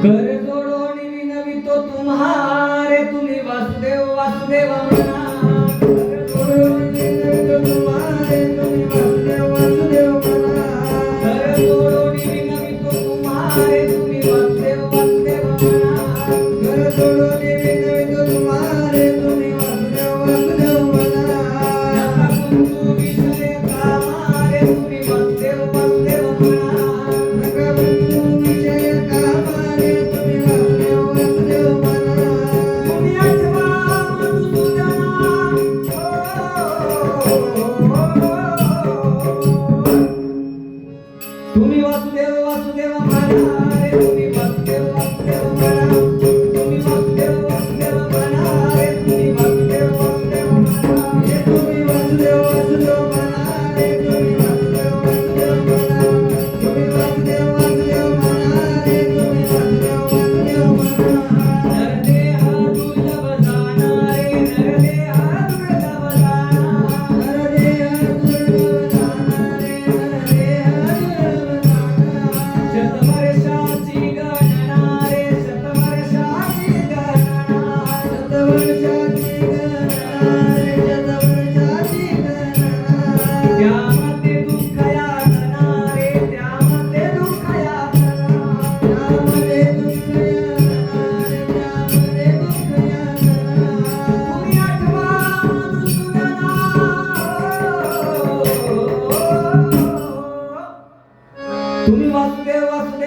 घर जोडोनी तो तुम्हारे. तुम्ही वासुदेव वासुदेवा Oh. तुम्ही वासुदेव वासुदेव